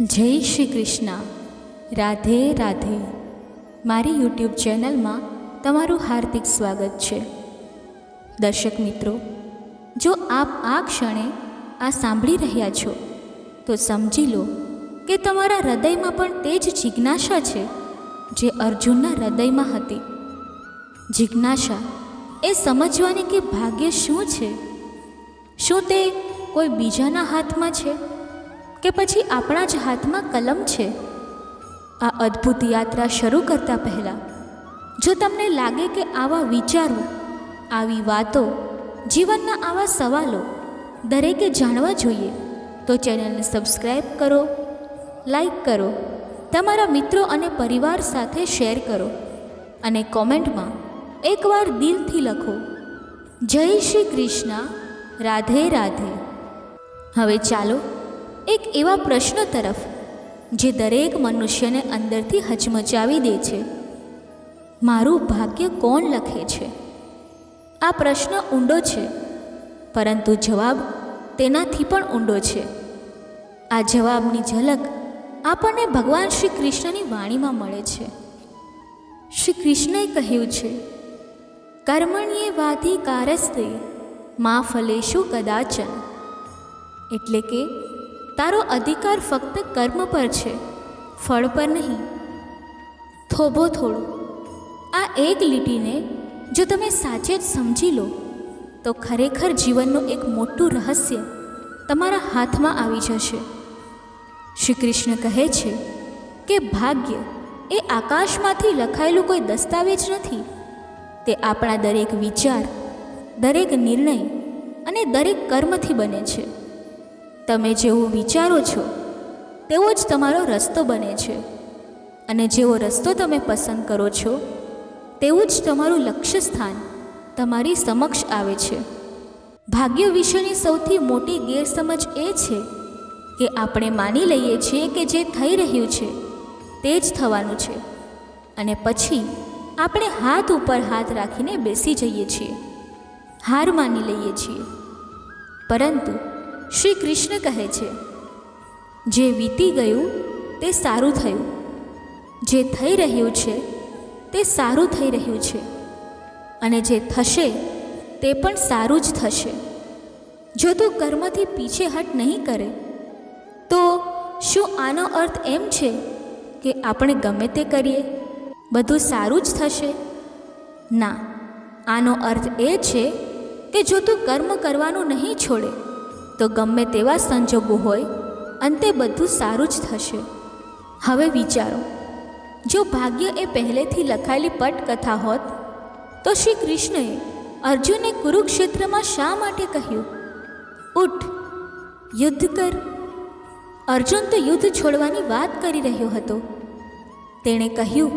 જય શ્રી કૃષ્ણ. રાધે રાધે. મારી યુટ્યુબ ચેનલમાં તમારું હાર્દિક સ્વાગત છે. દર્શક મિત્રો, જો આપ આ ક્ષણે આ સાંભળી રહ્યા છો, તો સમજી લો કે તમારા હૃદયમાં પણ તે જ જિજ્ઞાસા છે જે અર્જુનના હૃદયમાં હતી. જિજ્ઞાસા એ સમજવાની કે ભાગ્ય શું છે? શું તે કોઈ બીજાના હાથમાં છે? કે પછી આપણા જ હાથમાં કલમ છે? આ અદ્ભુત યાત્રા શરૂ કરતા પહેલાં, જો તમને લાગે કે આવા વિચારો, આવી વાતો, જીવનના આવા સવાલો દરેકે જાણવા જોઈએ, તો ચેનલને સબસ્ક્રાઈબ કરો લાઈક કરો, તમારા મિત્રો અને પરિવાર સાથે શેર કરો અને કોમેન્ટમાં એકવાર દિલથી લખો, જય શ્રી કૃષ્ણ, રાધે રાધે. હવે ચાલો એક એવા પ્રશ્ન તરફ, જે દરેક મનુષ્યને અંદરથી હચમચાવી દે છે. મારું ભાગ્ય કોણ લખે છે? આ પ્રશ્ન ઊંડો છે, પરંતુ જવાબ તેનાથી પણ ઊંડો છે. આ જવાબની ઝલક આપણને ભગવાન શ્રી કૃષ્ણની વાણીમાં મળે છે. શ્રી કૃષ્ણએ કહ્યું છે કર્મણીએ વાધી કારસ્તે મા ફલેશુ કદાચન. એટલે કે તારો અધિકાર ફક્ત કર્મ પર છે, ફળ પર નહીં. થોભો થોડું. આ એક લીટીને જો તમે સાચે જ સમજી લો, તો ખરેખર જીવનનું એક મોટું રહસ્ય તમારા હાથમાં આવી જશે. શ્રી કૃષ્ણ કહે છે કે ભાગ્ય એ આકાશમાંથી લખાયેલું કોઈ દસ્તાવેજ નથી. તે આપણા દરેક વિચાર, દરેક નિર્ણય અને દરેક કર્મથી બને છે. તમે જેવું વિચારો છો, તેવો જ તમારો રસ્તો બને છે. અને જેવો રસ્તો તમે પસંદ કરો છો, તેવું જ તમારું લક્ષ્ય સ્થાન તમારી સમક્ષ આવે છે. ભાગ્ય વિશેની સૌથી મોટી ગેરસમજ એ છે કે આપણે માની લઈએ છીએ કે જે થઈ રહ્યું છે, તે જ થવાનું છે. અને પછી આપણે હાથ ઉપર હાથ રાખીને બેસી જઈએ છીએ. હાર માની લઈએ છીએ. પરંતુ શ્રી કૃષ્ણ કહે છે, જે વીતી ગયું તે સારું થયું. જે થઈ રહ્યું છે તે સારું થઈ રહ્યું છે. અને જે થશે તે પણ સારું જ થશે. જો તું કર્મથી પીછેહટ નહીં કરે, તો શું આનો અર્થ એમ છે કે આપણે ગમે તે કરીએ? બધું સારું જ થશે? ના. આનો અર્થ એ છે કે જો તું કર્મ કરવાનું નહીં છોડે તો ગમે તેવા સંજોગો હોય, અંતે બધું સારું જ થશે. હવે વિચારો, જો ભાગ્ય એ પહેલેથી લખાયેલી પટકથા હોત, તો શ્રી કૃષ્ણએ અર્જુને કુરુક્ષેત્રમાં શા માટે કહ્યું? ઉઠ, યુદ્ધ કર. અર્જુન તો યુદ્ધ છોડવાની વાત કરી રહ્યો હતો. તેણે કહ્યું,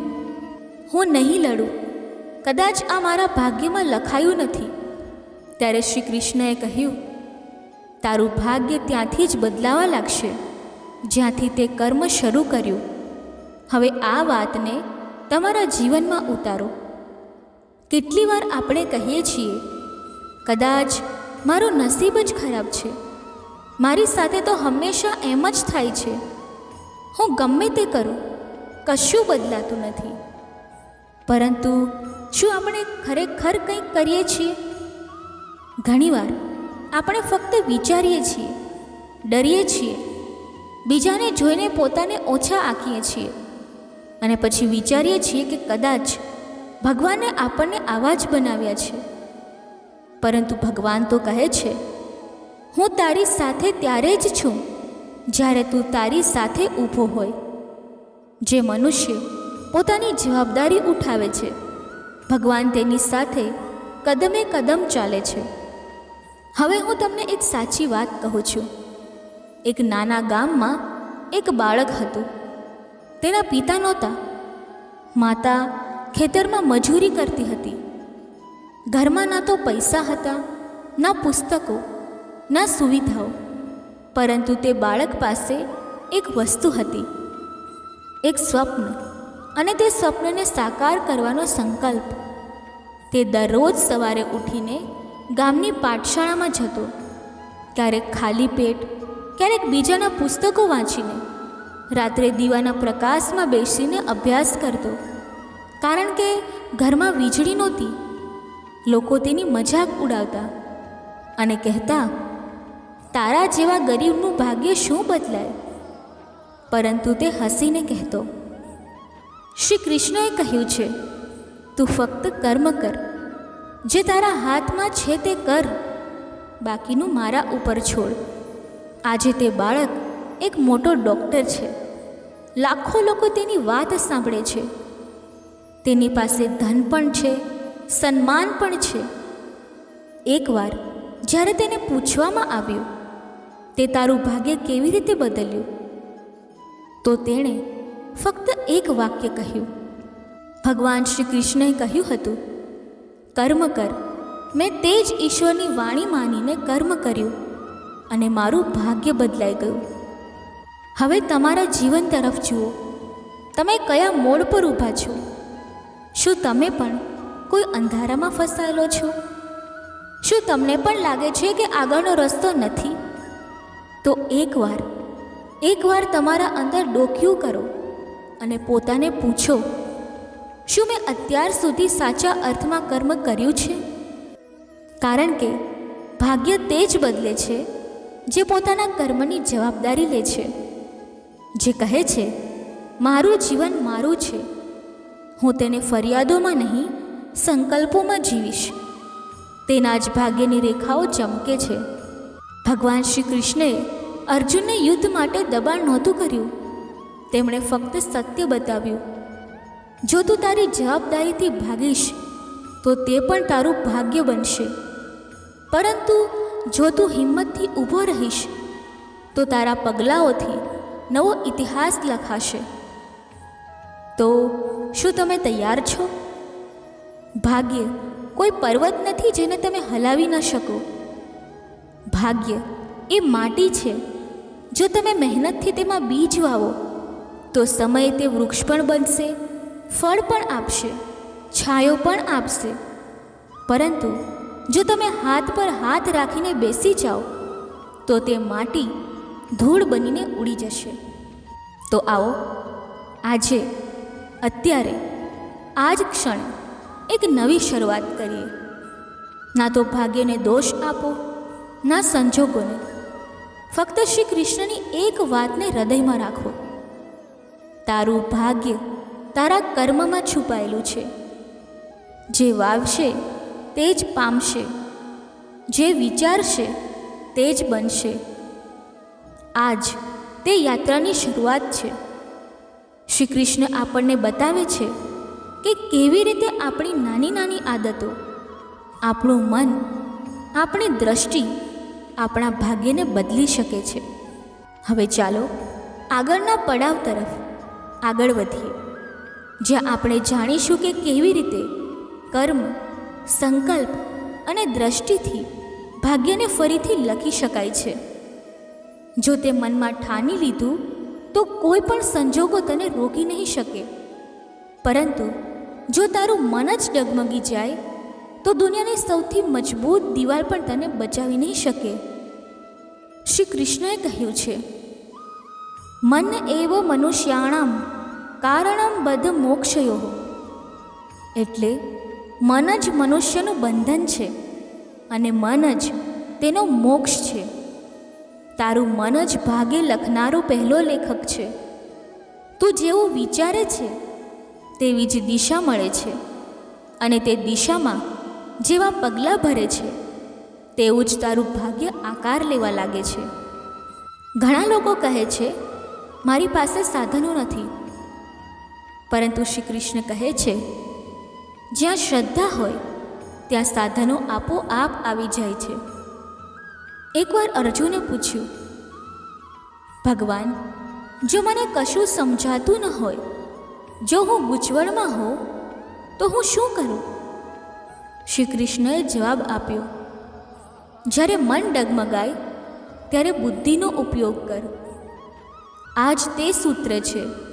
હું નહીં લડું. કદાચ આ મારા ભાગ્યમાં લખાયું નથી. ત્યારે શ્રી કૃષ્ણએ કહ્યું તારું ભાગ્ય ત્યાંથી જ બદલાવા લાગશે. જ્યાંથી તે કર્મ શરૂ કર્યું. હવે આ વાતને તમારા જીવનમાં ઉતારો. કેટલી વાર આપણે કહીએ છીએ, કદાચ મારું નસીબ જ ખરાબ છે. મારી સાથે તો હંમેશા એમ જ થાય છે. હું ગમે તે કરું, કશું બદલાતું નથી. પરંતુ શું આપણે ખરેખર કંઈક કરીએ છીએ? ઘણીવાર આપણે ફક્ત વિચારીએ છીએ, ડરીએ છીએ, બીજાને જોઈને પોતાને ઓછા આંકીએ છીએ. અને પછી વિચારીએ છીએ કે કદાચ ભગવાને આપણને આવા જ બનાવ્યા છે. પરંતુ ભગવાન તો કહે છે, હું તારી સાથે ત્યારે જ છું, જ્યારે તું તારી સાથે ઊભો હોય. જે મનુષ્ય પોતાની જવાબદારી ઉઠાવે છે, ભગવાન તેની સાથે કદમે કદમ ચાલે છે. હવે હું તમને એક સાચી વાત કહું છું. એક નાના ગામમાં એક બાળક હતું. તેના પિતા નહોતા. માતા ખેતરમાં મજૂરી કરતી હતી. ઘરમાં ના તો પૈસા હતા, ના પુસ્તકો, ના સુવિધાઓ, પરંતુ તે બાળક પાસે એક વસ્તુ હતી. એક સ્વપ્ન અને તે સ્વપ્નને સાકાર કરવાનો સંકલ્પ. તે દરરોજ સવારે ઉઠીને ગામની પાઠશાળામાં જતો ક્યારેક ખાલી પેટ, ક્યારેક બીજાના પુસ્તકો વાંચીને. રાત્રે દીવાના પ્રકાશમાં બેસીને અભ્યાસ કરતો. કારણ કે ઘરમાં વીજળી નહોતી. લોકો તેની મજાક ઉડાવતા અને કહેતા, તારા જેવા ગરીબનું ભાગ્ય શું બદલાય? પરંતુ તે હસીને કહેતો, શ્રી કૃષ્ણએ કહ્યું છે, તું ફક્ત કર્મ કર. જે તારા હાથમાં છે તે કર. બાકીનું મારા ઉપર છોડ. આજે તે બાળક એક મોટો ડૉક્ટર છે. લાખો લોકો તેની વાત સાંભળે છે. તેની પાસે ધન પણ છે, સન્માન પણ છે. એકવાર જ્યારે તેને પૂછવામાં આવ્યું, તે તારું ભાગ્ય કેવી રીતે બદલ્યું? તો તેણે ફક્ત એક વાક્ય કહ્યું. ભગવાન શ્રી કૃષ્ણએ કહ્યું હતું કર્મ કર. મેં તે જ ઈશ્વરની વાણી માનીને કર્મ કર્યું અને મારું ભાગ્ય બદલાઈ ગયું. હવે તમારા જીવન તરફ જુઓ. તમે કયા મોડ પર ઊભા છો? શું તમે પણ કોઈ અંધારામાં ફસાયેલો છો? શું તમને પણ લાગે છે કે આગળનો રસ્તો નથી? તો એકવાર એકવાર તમારા અંદર ડોક્યું કરો અને પોતાને પૂછો શું મેં અત્યાર સુધી સાચા અર્થમાં કર્મ કર્યું છે? કારણ કે ભાગ્ય તે જ બદલે છે, જે પોતાના કર્મની જવાબદારી લે છે. જે કહે છે, મારું જીવન મારું છે. હું તેને ફરિયાદોમાં નહીં, સંકલ્પોમાં જીવીશ. તેના જ ભાગ્યની રેખાઓ ચમકે છે. ભગવાન શ્રી કૃષ્ણએ અર્જુનને યુદ્ધ માટે દબાણ નહોતું કર્યું. તેમણે ફક્ત સત્ય બતાવ્યું. જો તું તારી જવાબદારીથી ભાગીશ, તો તે પણ તારું ભાગ્ય બનશે. પરંતુ જો તું હિંમતથી ઊભો રહીશ, તો તારા પગલાઓથી નવો ઇતિહાસ લખાશે. તો શું તમે તૈયાર છો? ભાગ્ય કોઈ પર્વત નથી જેને તમે હલાવી ન શકો. ભાગ્ય એ માટી છે. જો તમે મહેનતથી તેમાં બીજ વાવો, તો સમયે તે વૃક્ષ પણ બનશે. ફળ પણ આપશે, છાયો પણ આપશે. પરંતુ જો તમે હાથ પર હાથ રાખીને બેસી જાઓ, તો તે માટી ધૂળ બનીને ઉડી જશે. તો આવો, આજે, અત્યારે આ જ ક્ષણે એક નવી શરૂઆત કરીએ. ના તો ભાગ્યને દોષ આપો, ના સંજોગોને. ફક્ત શ્રી કૃષ્ણની એક વાતને હૃદયમાં રાખો. તારું ભાગ્ય તારા કર્મમાં છુપાયેલું છે. જે વાવશે, તે જ પામશે. જે વિચારશે, તે જ બનશે. આજ તે યાત્રાની શરૂઆત છે. શ્રી કૃષ્ણ આપણને બતાવે છે કે કેવી રીતે આપણી નાની નાની આદતો, આપણું મન, આપણી દ્રષ્ટિ આપણા ભાગ્યને બદલી શકે છે. હવે ચાલો આગળના પડાવ તરફ આગળ વધીએ. જ્યાં આપણે જાણીશું કે કેવી રીતે કર્મ, સંકલ્પ અને દ્રષ્ટિથી ભાગ્યને ફરીથી લખી શકાય છે. જો તે મનમાં ઠાની લીધું, તો કોઈ પણ સંજોગો તને રોકી નહીં શકે. પરંતુ જો તારું મન જ ડગમગી જાય, તો દુનિયાની સૌથી મજબૂત દિવાલ પણ તને બચાવી નહીં શકે. શ્રી કૃષ્ણએ કહ્યું છે, મન એવો મનુષ્યાણામ કારણમ બધ મોક્ષયો. એટલે મન જ મનુષ્યનું બંધન છે અને મન જ તેનો મોક્ષ છે. તારું મન જ ભાગે લખનારો પહેલો લેખક છે. તું જેવું વિચારે છે, તેવી જ દિશા મળે છે અને તે દિશામાં જેવા પગલાં ભરે છે, તેવું જ તારું ભાગ્ય આકાર લેવા લાગે છે. ઘણા લોકો કહે છે, મારી પાસે સાધનો નથી પરંતુ શ્રી કૃષ્ણ કહે છે, જ્યાં શ્રદ્ધા હોય, ત્યાં સાધનો આપોઆપ આવી જાય છે. એકવાર અર્જુને પૂછ્યું, ભગવાન, જો મને કશું સમજાતું ન હોય, જો હું ગૂંચવણમાં હોઉં, તો હું શું કરું? શ્રી કૃષ્ણએ જવાબ આપ્યો, જ્યારે મન ડગમગાય, ત્યારે બુદ્ધિનો ઉપયોગ કર. આજ તે સૂત્ર છે.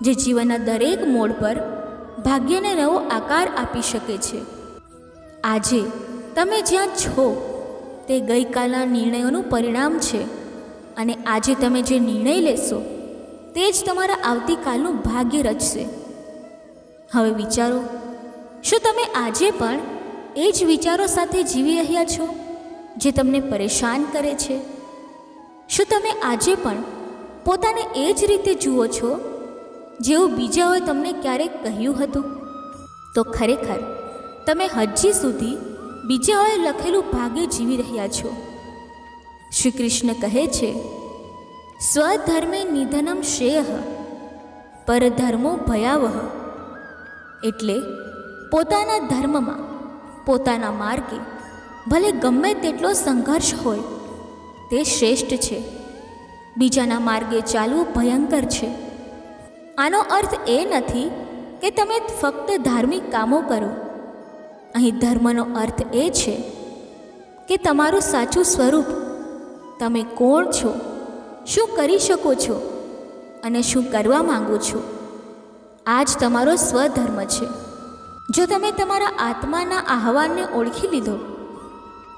જે જીવનના દરેક મોડ પર ભાગ્યને નવો આકાર આપી શકે છે. આજે તમે જ્યાં છો, તે ગઈકાલના નિર્ણયોનું પરિણામ છે અને આજે તમે જે નિર્ણય લેશો, તે જ તમારા આવતીકાલનું ભાગ્ય રચશે. હવે વિચારો, શું તમે આજે પણ એ જ વિચારો સાથે જીવી રહ્યા છો, જે તમને પરેશાન કરે છે? શું તમે આજે પણ પોતાને એ જ રીતે જુઓ છો જેવું બીજાઓએ તમને ક્યારેક કહ્યું હતું? તો ખરેખર, તમે હજી સુધી બીજાઓએ લખેલું ભાગ્ય જીવી રહ્યા છો. શ્રી કૃષ્ણ કહે છે, સ્વધર્મે નિધનમ શ્રેય, પરધર્મો ભયાવહ એટલે પોતાના ધર્મમાં, પોતાના માર્ગે, ભલે ગમે તેટલો સંઘર્ષ હોય, તે શ્રેષ્ઠ છે. બીજાના માર્ગે ચાલવું ભયંકર છે. આનો અર્થ એ નથી કે તમે ફક્ત ધાર્મિક કામો કરો. અહીં ધર્મનો અર્થ એ છે કે તમારું સાચું સ્વરૂપ, તમે કોણ છો, શું કરી શકો છો અને શું કરવા માંગો છો, આ જ તમારો સ્વધર્મ છે. જો તમે તમારા આત્માના આહવાનને ઓળખી લીધો,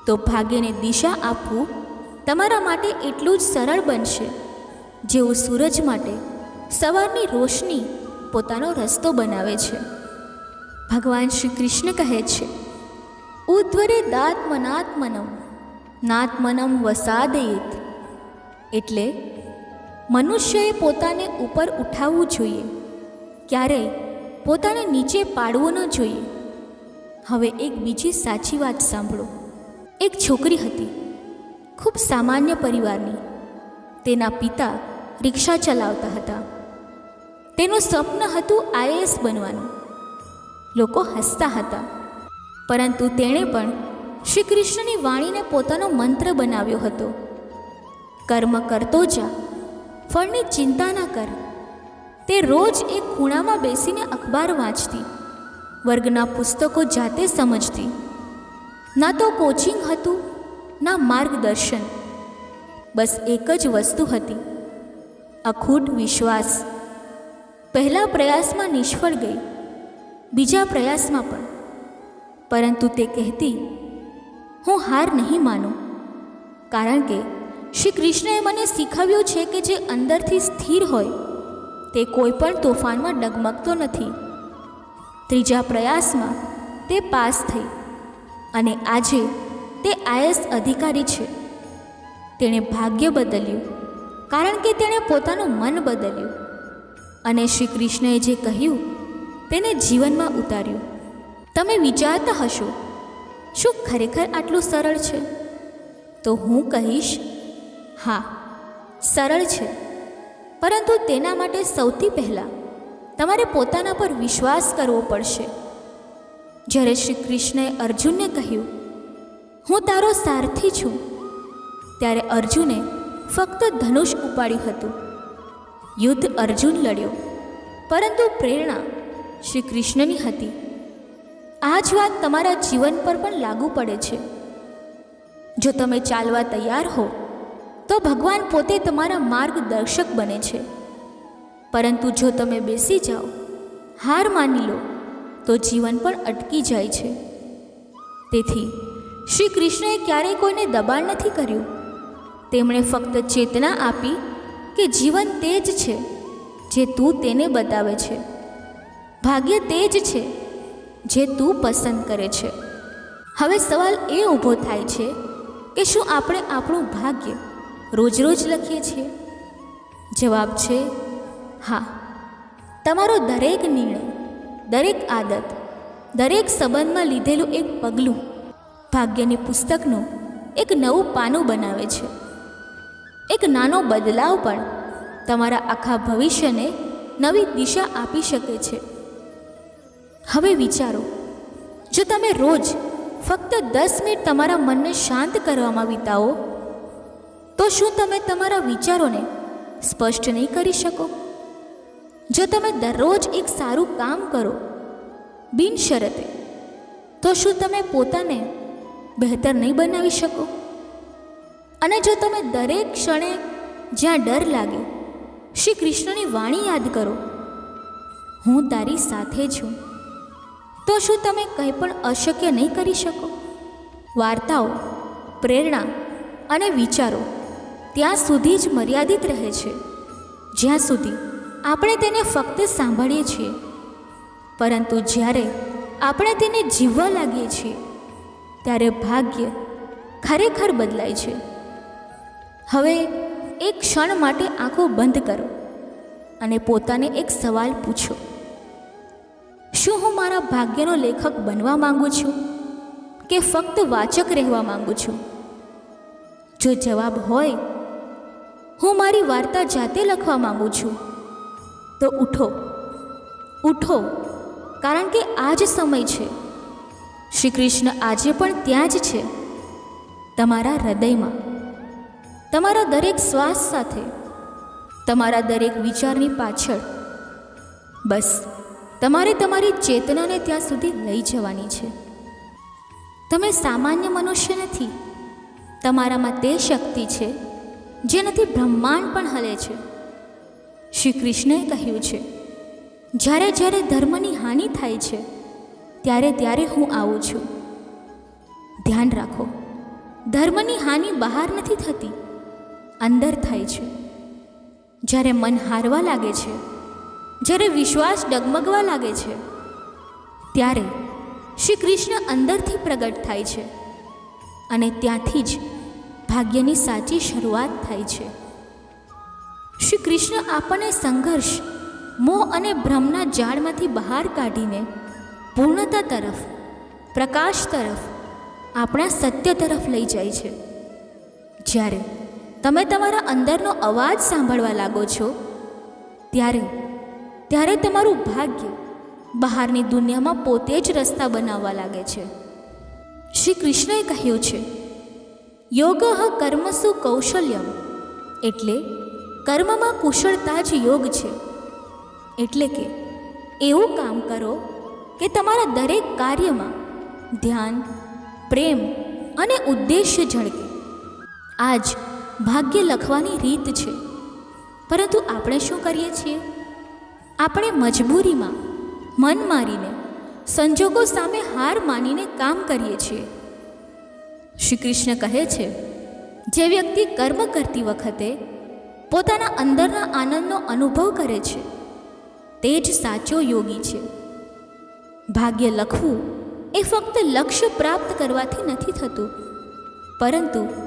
તો ભાગ્યને દિશા આપવું તમારા માટે એટલું જ સરળ બનશે, જેવું સૂરજ માટે સવારની રોશની પોતાનો રસ્તો બનાવે છે. ભગવાન શ્રી કૃષ્ણ કહે છે, ઉદ્વરે દાત્મનાત્મનમ, નાત્મનમ વસાદયેત. એટલે મનુષ્યએ પોતાને ઉપર ઉઠાવવું જોઈએ ક્યારેય પોતાને નીચે પાડવું ન જોઈએ. હવે એક બીજી સાચી વાત સાંભળો. એક છોકરી હતી, ખૂબ સામાન્ય પરિવારની. તેના પિતા રિક્ષા ચલાવતા હતા. તેનું સ્વપ્ન હતું આઈએએસ બનવાનું. લોકો હસતા હતા. પરંતુ તેણે પણ શ્રી કૃષ્ણની વાણીને પોતાનો મંત્ર બનાવ્યો હતો. કર્મ કરતો જા, ફળની ચિંતા ના કર. તે રોજ એક ખૂણામાં બેસીને અખબાર વાંચતી, વર્ગના પુસ્તકો જાતે સમજતી. ના તો કોચિંગ હતું, ના માર્ગદર્શન. બસ એક જ વસ્તુ હતી, અખૂટ વિશ્વાસ. પહેલા પ્રયાસમાં નિષ્ફળ ગઈ, બીજા પ્રયાસમાં પણ. પરંતુ તે કહેતી, હું હાર નહીં માનું, કારણ કે શ્રી કૃષ્ણએ મને શીખવ્યું છે કે જે અંદરથી સ્થિર હોય, તે કોઈ પણ તોફાનમાં ડગમગતો નથી. ત્રીજા પ્રયાસમાં તે પાસ થઈ અને આજે તે આઈએસ અધિકારી છે. તેણે ભાગ્ય બદલ્યું, કારણ કે તેણે પોતાનું મન બદલ્યું. અને શ્રી કૃષ્ણએ જે કહ્યું, તેને જીવનમાં ઉતાર્યું. તમે વિચારતા હશો, શું ખરેખર આટલું સરળ છે? તો હું કહીશ, હા, સરળ છે. પરંતુ તેના માટે સૌથી પહેલાં તમારે પોતાના પર વિશ્વાસ કરવો પડશે. જ્યારે શ્રી કૃષ્ણએ અર્જુનને કહ્યું, હું તારો સારથી છું. ત્યારે અર્જુને ફક્ત ધનુષ ઉપાડ્યું હતું. યુદ્ધ અર્જુન લડ્યો. પરંતુ પ્રેરણા શ્રી કૃષ્ણની હતી. આ જ વાત તમારા જીવન પર પણ લાગુ પડે છે. જો તમે ચાલવા તૈયાર હો, તો ભગવાન પોતે તમારા માર્ગદર્શક બને છે. પરંતુ જો તમે બેસી જાઓ, હાર માની લો, તો જીવન પણ અટકી જાય છે. તેથી શ્રી કૃષ્ણએ ક્યારેય કોઈને દબાણ નથી કર્યું. તેમણે ફક્ત ચેતના આપી કે જીવન તે જ છે જે તું તેને બતાવે છે. ભાગ્ય તે જ છે જે તું પસંદ કરે છે. હવે સવાલ એ ઊભો થાય છે કે શું આપણે આપણું ભાગ્ય રોજ રોજ લખીએ છીએ? જવાબ છે, હા. તમારો દરેક નિર્ણય, દરેક આદત, દરેક સંબંધમાં લીધેલું એક પગલું ભાગ્યની પુસ્તકનું એક નવું પાનું બનાવે છે. એક નાનો બદલાવ પણ તમારા આખા ભવિષ્યને નવી દિશા આપી શકે છે. હવે વિચારો, જો તમે રોજ ફક્ત દસ મિનિટ તમારા મનને શાંત કરવામાં વિતાવો, તો શું તમે તમારા વિચારોને સ્પષ્ટ નહીં કરી શકો? જો તમે દરરોજ એક સારું કામ કરો બિનશરતે તો શું તમે પોતાને બહેતર નહીં બનાવી શકો? અને જો તમે દરેક ક્ષણે જ્યાં ડર લાગે, શ્રી કૃષ્ણની વાણી યાદ કરો. હું તારી સાથે છું. તો શું તમે કંઈ પણ અશક્ય નહીં કરી શકો? વાર્તાઓ, પ્રેરણા અને વિચારો ત્યાં સુધી જ મર્યાદિત રહે છે. જ્યાં સુધી આપણે તેને ફક્ત સાંભળીએ છીએ. પરંતુ જ્યારે આપણે તેને જીવવા લાગીએ છીએ, ત્યારે ભાગ્ય ખરેખર બદલાય છે. હવે એક ક્ષણ માટે આંખો બંધ કરો અને પોતાને એક સવાલ પૂછો. શું હું મારા ભાગ્યનો લેખક બનવા માંગુ છું કે ફક્ત વાચક રહેવા માંગુ છું? જો જવાબ હોય, હું મારી વાર્તા જાતે લખવા માંગુ છું, તો ઉઠો. ઉઠો, કારણ કે આ જ સમય છે. શ્રી કૃષ્ણ આજે પણ ત્યાં જ છે, તમારા હૃદયમાં. તમારા દરેક શ્વાસ સાથે, તમારા દરેક વિચારની પાછળ. બસ, તમારે તમારી ચેતનાને ત્યાં સુધી લઈ જવાની છે. તમે સામાન્ય મનુષ્ય નથી. તમારામાં તે શક્તિ છે, જેનાથી બ્રહ્માંડ પણ હલે છે. શ્રી કૃષ્ણએ કહ્યું છે, જ્યારે જ્યારે ધર્મની હાનિ થાય છે, ત્યારે ત્યારે હું આવું છું. ધ્યાન રાખો, ધર્મની હાનિ બહાર નથી થતી. અંદર થાય છે. જ્યારે મન હારવા લાગે છે, જ્યારે વિશ્વાસ ડગમગવા લાગે છે, ત્યારે શ્રી કૃષ્ણ અંદરથી પ્રગટ થાય છે અને ત્યાંથી જ ભાગ્યની સાચી શરૂઆત થાય છે. શ્રી કૃષ્ણ આપણને સંઘર્ષ, મોહ અને ભ્રમના જાળમાંથી બહાર કાઢીને પૂર્ણતા તરફ, પ્રકાશ તરફ, આપણા સત્ય તરફ લઈ જાય છે. જ્યારે તમે તમારા અંદરનો અવાજ સાંભળવા લાગો છો? ત્યારે ત્યારે તમારું ભાગ્ય બહારની દુનિયામાં પોતે જ રસ્તા બનાવવા લાગે છે. શ્રી કૃષ્ણએ કહ્યું છે, યોગ કર્મસુ કૌશલ્યમ. એટલે, કર્મમાં કુશળતા જ યોગ છે. એટલે કે, એવું કામ કરો કે તમારા દરેક કાર્યમાં ધ્યાન, પ્રેમ અને ઉદ્દેશ્ય ઝળકે. આ જ ભાગ્ય લખવાની રીત છે. પરંતુ આપણે શું કરીએ છીએ? આપણે મજબૂરીમાં, મન મારીને, સંજોગો સામે હાર માનીને કામ કરીએ છીએ. શ્રી કૃષ્ણ કહે છે, જે વ્યક્તિ કર્મ કરતી વખતે પોતાના અંદરના આનંદનો અનુભવ કરે છે, તે જ સાચો યોગી છે. ભાગ્ય લખવું એ ફક્ત લક્ષ્ય પ્રાપ્ત કરવાથી નથી થતું, પરંતુ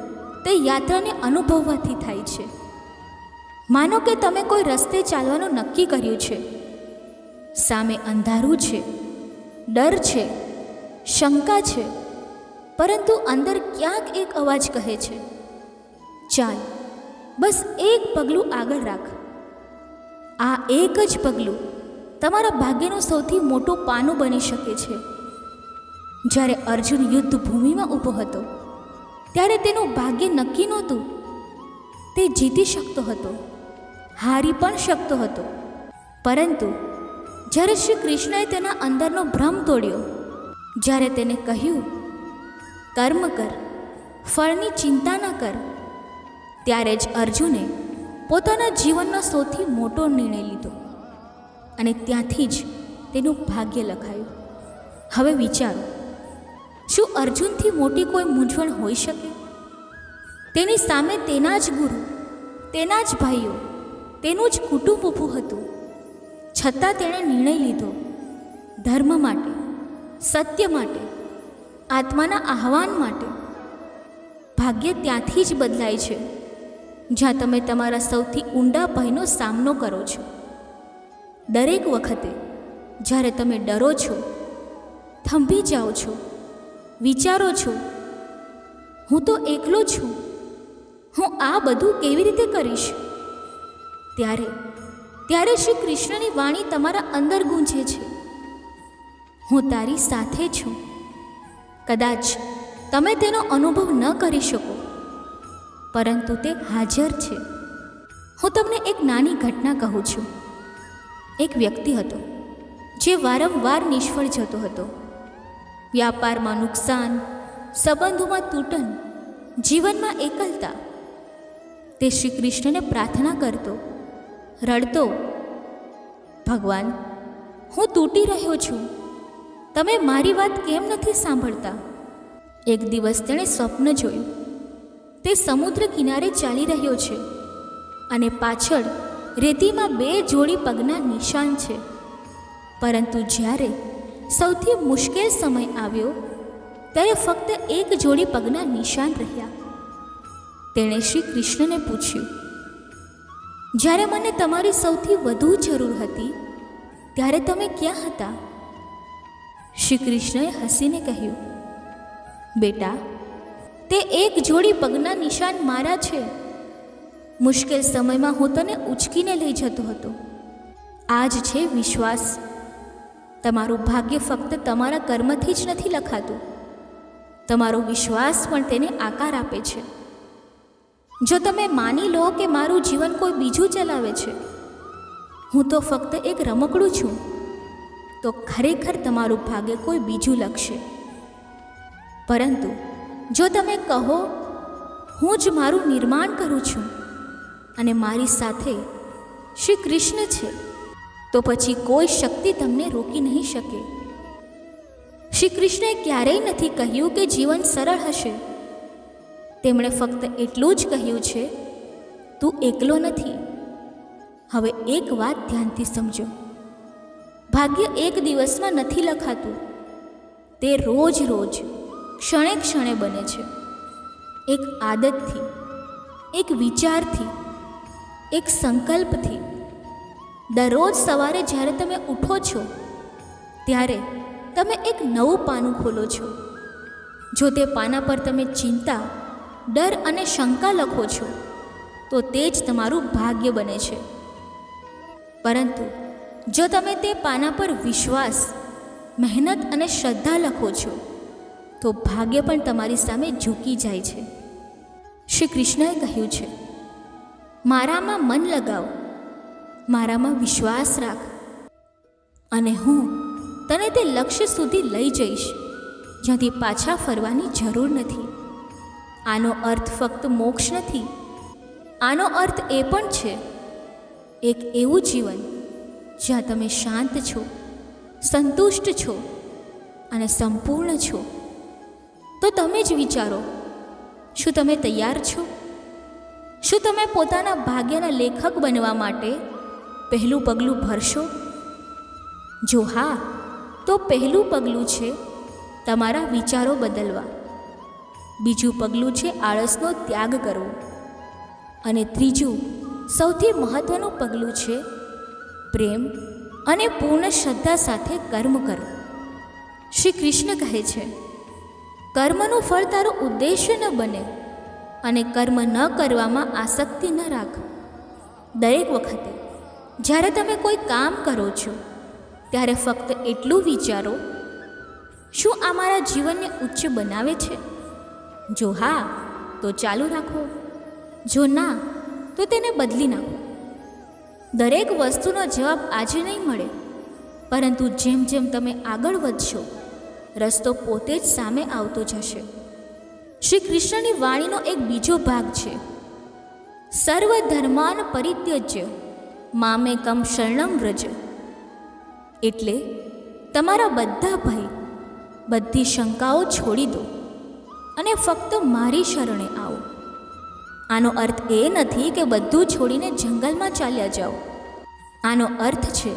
તે યાત્રાને અનુભવવાથી થાય છે. માનો કે તમે કોઈ રસ્તે ચાલવાનું નક્કી કર્યું છે. સામે અંધારું છે. ડર છે. શંકા છે. પરંતુ અંદર ક્યાંક એક અવાજ કહે છે. ચાલ, બસ એક પગલું આગળ રાખ. આ એક જ પગલું તમારા ભાગ્યનું સૌથી મોટું પાનું બની શકે છે. જ્યારે અર્જુન યુદ્ધ ભૂમિમાં ઊભો હતો ત્યારે તેનું ભાગ્ય નક્કી નહોતું. તે જીતી શકતો હતો, હારી પણ શકતો હતો. પરંતુ જ્યારે શ્રી કૃષ્ણએ તેના અંદરનો ભ્રમ તોડ્યો, જ્યારે તેને કહ્યું, કર્મ કર, ફળની ચિંતા ન કર, ત્યારે જ અર્જુને પોતાના જીવનનો સૌથી મોટો નિર્ણય લીધો અને ત્યાંથી જ તેનું ભાગ્ય લખાયું. હવે વિચારો શું અર્જુનથી મોટી કોઈ મૂંઝવણ હોઈ શકે? તેની સામે તેના જ ગુરુ, તેના જ ભાઈઓ, તેનું જ કુટુંબ ઊભું હતું. છતાં તેણે નિર્ણય લીધો, ધર્મ માટે, સત્ય માટે, આત્માના આહવાન માટે. ભાગ્ય ત્યાંથી જ બદલાય છે, જ્યાં તમે તમારા સૌથી ઊંડા ભયનો સામનો કરો છો. દરેક વખતે જ્યારે તમે ડરો છો, થંભી જાઓ છો. વિચારો છો? હું તો એકલો છું. હું આ બધું કેવી રીતે કરીશ? ત્યારે ત્યારે શ્રી કૃષ્ણની વાણી તમારા અંદર ગૂંજે છે. હું તારી સાથે છું. કદાચ તમે તેનો અનુભવ ન કરી શકો, પરંતુ તે હાજર છે. હું તમને એક નાની ઘટના કહું છું. એક વ્યક્તિ હતો, જે વારંવાર નિષ્ફળ જતો હતો. વ્યાપારમાં નુકસાન, સંબંધોમાં તૂટન, જીવનમાં એકલતા. તે શ્રી કૃષ્ણને પ્રાર્થના કરતો, રડતો, ભગવાન, હું તૂટી રહ્યો છું. તમે મારી વાત કેમ નથી સાંભળતા? એક દિવસ તેણે સ્વપ્ન જોયું. તે સમુદ્ર કિનારે ચાલી રહ્યો છે અને પાછળ રેતીમાં બે જોડી પગના નિશાન છે. પરંતુ જ્યારે સૌથી મુશ્કેલ સમય આવ્યો ત્યારે ફક્ત એક જોડી પગના નિશાન રહ્યા. તેણે શ્રી કૃષ્ણને પૂછ્યું, જ્યારે મને તમારી સૌથી વધુ જરૂર હતી, ત્યારે તમે ક્યાં હતા? શ્રી કૃષ્ણએ હસીને કહ્યું, બેટા, તે એક જોડી પગના નિશાન મારા છે. મુશ્કેલ સમયમાં હું તને ઉચકીને લઈ જતો હતો. આ જ છે વિશ્વાસ. તમારું ભાગ્ય ફક્ત તમારા કર્મથી જ નથી લખાતું. તમારો વિશ્વાસ પણ તેને આકાર આપે છે. જો તમે માની લો કે મારું જીવન કોઈ બીજું ચલાવે છે, હું તો ફક્ત એક રમકડું છું, તો ખરેખર તમારું ભાગ્ય કોઈ બીજું લખશે. પરંતુ જો તમે કહો, હું જ મારું નિર્માણ કરું છું અને મારી સાથે શ્રી કૃષ્ણ છે. તો પછી કોઈ શક્તિ તમને રોકી નહીં શકે. શ્રી કૃષ્ણએ ક્યારેય નથી કહ્યું કે જીવન સરળ હશે. તેમણે ફક્ત એટલું જ કહ્યું છે, તું એકલો નથી. હવે એક વાત ધ્યાનથી સમજો. ભાગ્ય એક દિવસમાં નથી લખાતું. તે રોજ રોજ, ક્ષણે ક્ષણે બને છે. એક આદતથી, એક વિચારથી, એક સંકલ્પથી. દરરોજ સવારે જ્યારે તમે ઉઠો છો, ત્યારે તમે એક નવું પાનું ખોલો છો. જો તે પાના પર તમે ચિંતા, ડર અને શંકા લખો છો, તો તે જ તમારું ભાગ્ય બને છે. પરંતુ જો તમે તે પાના પર વિશ્વાસ, મહેનત અને શ્રદ્ધા લખો છો, તો ભાગ્ય પણ તમારી સામે ઝૂકી જાય છે. શ્રી કૃષ્ણએ કહ્યું છે, મારામાં મન લગાવ. મારામાં વિશ્વાસ રાખ. અને હું તને તે લક્ષ્ય સુધી લઈ જઈશ, જ્યાંથી પાછા ફરવાની જરૂર નથી. આનો અર્થ ફક્ત મોક્ષ નથી. આનો અર્થ એ પણ છે, એક એવું જીવન જ્યાં તમે શાંત છો, સંતુષ્ટ છો અને સંપૂર્ણ છો. તો તમે જ વિચારો, શું તમે તૈયાર છો? શું તમે પોતાના ભાગ્યના લેખક બનવા માટે પહેલું પગલું ભરશો? જો હા, તો પહેલું પગલું છે તમારા વિચારો બદલવા. બીજું પગલું છે આળસનો ત્યાગ કરવો. અને ત્રીજું, સૌથી મહત્ત્વનું પગલું છે પ્રેમ અને પૂર્ણ શ્રદ્ધા સાથે કર્મ કરો શ્રી કૃષ્ણ કહે છે, કર્મનું ફળ તારો ઉદ્દેશ્ય ન બને અને કર્મ ન કરવામાં આસક્તિ ન રાખ. દરેક વખતે જ્યારે તમે કોઈ કામ કરો છો, ત્યારે ફક્ત એટલું વિચારો, શું આ મારા જીવનને ઉચ્ચ બનાવે છે? જો હા, તો ચાલુ રાખો. જો ના, તો તેને બદલી નાખો. દરેક વસ્તુનો જવાબ આજે નહીં મળે. પરંતુ જેમ જેમ તમે આગળ વધશો, રસ્તો પોતે જ સામે આવતો જશે. શ્રી કૃષ્ણની વાણીનો એક બીજો ભાગ છે. સર્વ ધર્માન પરિત્યજ્ય. મામેકમ શરણમ વ્રજ. એટલે તમારા બધા ભય બધી શંકાઓ છોડી દો અને ફક્ત મારી શરણે આવો. આનો અર્થ એ નથી કે બધું છોડીને જંગલમાં ચાલ્યા જાઓ. આનો અર્થ છે,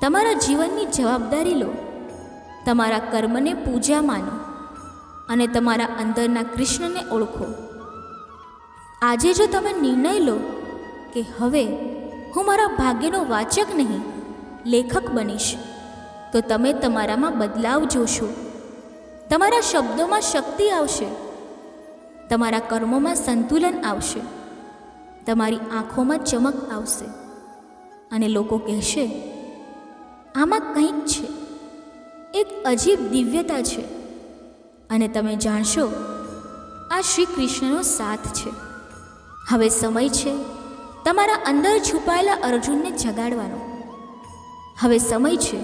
તમારા જીવનની જવાબદારી લો, તમારા કર્મને પૂજા માનો અને તમારા અંદરના કૃષ્ણને ઓળખો. આજે જો તમે નિર્ણય લો કે હવે હું મારા ભાગ્યનો વાચક નહીં, લેખક બનીશ. તો તમે તમારામાં બદલાવ જોશો. તમારા શબ્દોમાં શક્તિ આવશે. તમારા કર્મોમાં સંતુલન આવશે. તમારી આંખોમાં ચમક આવશે. અને લોકો કહેશે, આમાં કંઈક છે. એક અજીબ દિવ્યતા છે. અને તમે જાણશો, આ શ્રી કૃષ્ણનો સાથ છે. હવે સમય છે તમારા અંદર છુપાયેલા અર્જુનને જગાડવાનો. હવે સમય છે.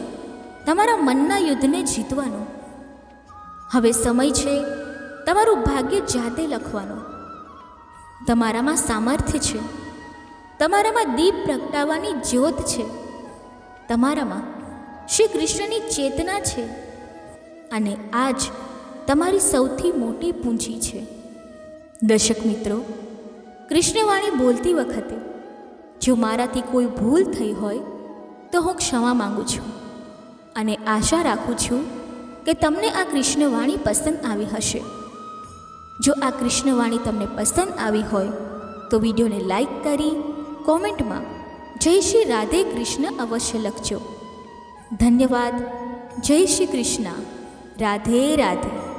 તમારા મનના યુદ્ધને જીતવાનો. હવે સમય છે. તમારું ભાગ્ય જાતે લખવાનો. તમારામાં સામર્થ્ય છે. તમારામાં દીપ પ્રગટાવવાની જ્યોત છે. તમારામાં શ્રી કૃષ્ણની ચેતના છે. અને આ જ તમારી સૌથી મોટી પૂંજી છે. દર્શક મિત્રો, કૃષ્ણવાણી બોલતી વખતે જો મારાથી કોઈ ભૂલ થઈ હોય, તો હું ક્ષમા માંગુ છું અને આશા રાખું છું કે તમને આ કૃષ્ણવાણી પસંદ આવી હશે. જો આ કૃષ્ણવાણી તમને પસંદ આવી હોય, તો વિડીયોને લાઈક કરી કોમેન્ટમાં જય શ્રી રાધે કૃષ્ણ અવશ્ય લખજો. ધન્યવાદ. જય શ્રી કૃષ્ણ. રાધે રાધે.